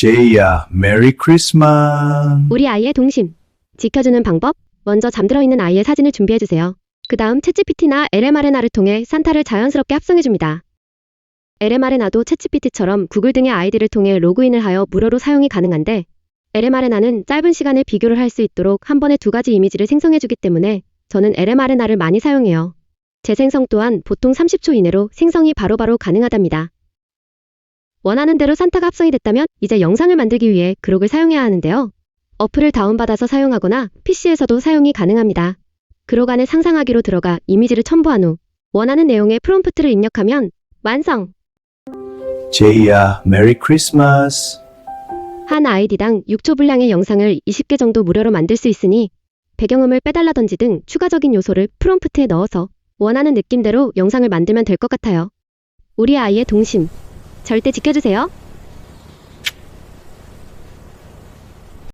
제이야, 메리 크리스마스. 우리 아이의 동심. 지켜주는 방법? 먼저 잠들어 있는 아이의 사진을 준비해 주세요. 그 다음 챗GPT나 LMRNR을 통해 산타를 자연스럽게 합성해 줍니다. LMRNR도 챗GPT처럼 구글 등의 아이디를 통해 로그인을 하여 무료로 사용이 가능한데 LMRNR는 짧은 시간에 비교를 할 수 있도록 한 번에 두 가지 이미지를 생성해 주기 때문에 저는 LMRNR을 많이 사용해요. 재생성 또한 보통 30초 이내로 생성이 바로바로 가능하답니다. 원하는 대로 산타가 합성이 됐다면 이제 영상을 만들기 위해 그록을 사용해야 하는데요. 어플을 다운받아서 사용하거나 PC에서도 사용이 가능합니다. 그록 안에 상상하기로 들어가 이미지를 첨부한 후 원하는 내용의 프롬프트를 입력하면 완성! 제이야, 메리 크리스마스. 한 아이디당 6초 분량의 영상을 20개 정도 무료로 만들 수 있으니 배경음을 빼달라든지 등 추가적인 요소를 프롬프트에 넣어서 원하는 느낌대로 영상을 만들면 될 것 같아요. 우리 아이의 동심. 절대 지켜주세요.